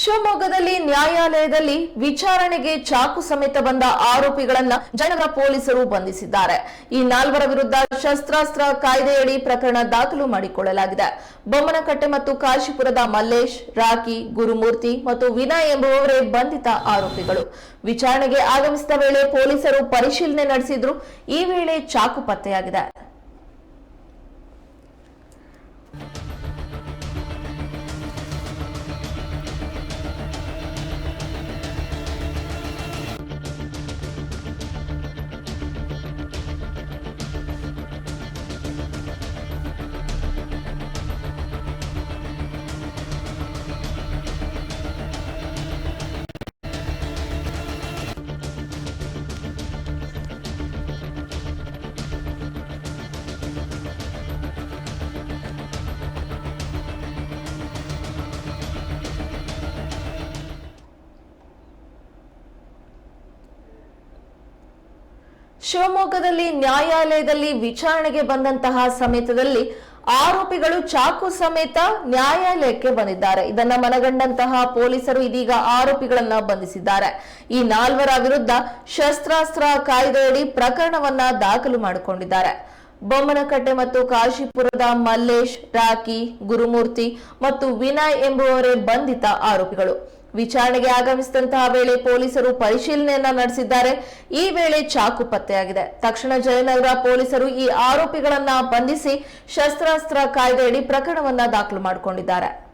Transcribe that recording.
ಶಿವಮೊಗ್ಗದಲ್ಲಿ ನ್ಯಾಯಾಲಯದಲ್ಲಿ ವಿಚಾರಣೆಗೆ ಚಾಕು ಸಮೇತ ಬಂದ ಆರೋಪಿಗಳನ್ನ ಜನರ ಪೊಲೀಸರು ಬಂಧಿಸಿದ್ದಾರೆ. ಈ ನಾಲ್ವರ ವಿರುದ್ಧ ಶಸ್ತ್ರಾಸ್ತ್ರ ಕಾಯ್ದೆಯಡಿ ಪ್ರಕರಣ ದಾಖಲು ಮಾಡಿಕೊಳ್ಳಲಾಗಿದೆ. ಬೊಮ್ಮನಕಟ್ಟೆ ಮತ್ತು ಕಾಶಿಪುರದ ಮಲ್ಲೇಶ್ ರಾಕಿ ಗುರುಮೂರ್ತಿ ಮತ್ತು ವಿನಯ್ ಎಂಬುವವರೇ ಬಂಧಿತ ಆರೋಪಿಗಳು. ವಿಚಾರಣೆಗೆ ಆಗಮಿಸಿದ ವೇಳೆ ಪೊಲೀಸರು ಪರಿಶೀಲನೆ ನಡೆಸಿದ್ರು. ಈ ವೇಳೆ ಚಾಕು ಪತ್ತೆಯಾಗಿದೆ. ಶಿವಮೊಗ್ಗದಲ್ಲಿ ನ್ಯಾಯಾಲಯದಲ್ಲಿ ವಿಚಾರಣೆಗೆ ಬಂದಂತಹ ಸಮೇತದಲ್ಲಿ ಆರೋಪಿಗಳು ಚಾಕು ಸಮೇತ ನ್ಯಾಯಾಲಯಕ್ಕೆ ಬಂದಿದ್ದಾರೆ. ಇದನ್ನ ಮನಗಂಡಂತಹ ಪೊಲೀಸರು ಇದೀಗ ಆರೋಪಿಗಳನ್ನ ಬಂಧಿಸಿದ್ದಾರೆ. ಈ ನಾಲ್ವರ ವಿರುದ್ಧ ಶಸ್ತ್ರಾಸ್ತ್ರ ಕಾಯ್ದೆಯಡಿ ಪ್ರಕರಣವನ್ನ ದಾಖಲು ಮಾಡಿಕೊಂಡಿದ್ದಾರೆ. ಬೊಮ್ಮನಕಟ್ಟೆ ಮತ್ತು ಕಾಶಿಪುರದ ಮಲ್ಲೇಶ್ ರಾಕಿ ಗುರುಮೂರ್ತಿ ಮತ್ತು ವಿನಯ್ ಎಂಬುವರೇ ಬಂಧಿತ ಆರೋಪಿಗಳು. ವಿಚಾರಣೆಗೆ ಆಗಮಿಸಿದಂತಹ ವೇಳೆ ಪೊಲೀಸರು ಪರಿಶೀಲನೆಯನ್ನ ನಡೆಸಿದ್ದಾರೆ. ಈ ವೇಳೆ ಚಾಕು ಪತ್ತೆಯಾಗಿದೆ. ತಕ್ಷಣ ಜಯನಗರ ಪೊಲೀಸರು ಈ ಆರೋಪಿಗಳನ್ನ ಬಂಧಿಸಿ ಶಸ್ತ್ರಾಸ್ತ್ರ ಕಾಯ್ದೆಯಡಿ ಪ್ರಕರಣವನ್ನ ದಾಖಲು ಮಾಡಿಕೊಂಡಿದ್ದಾರೆ.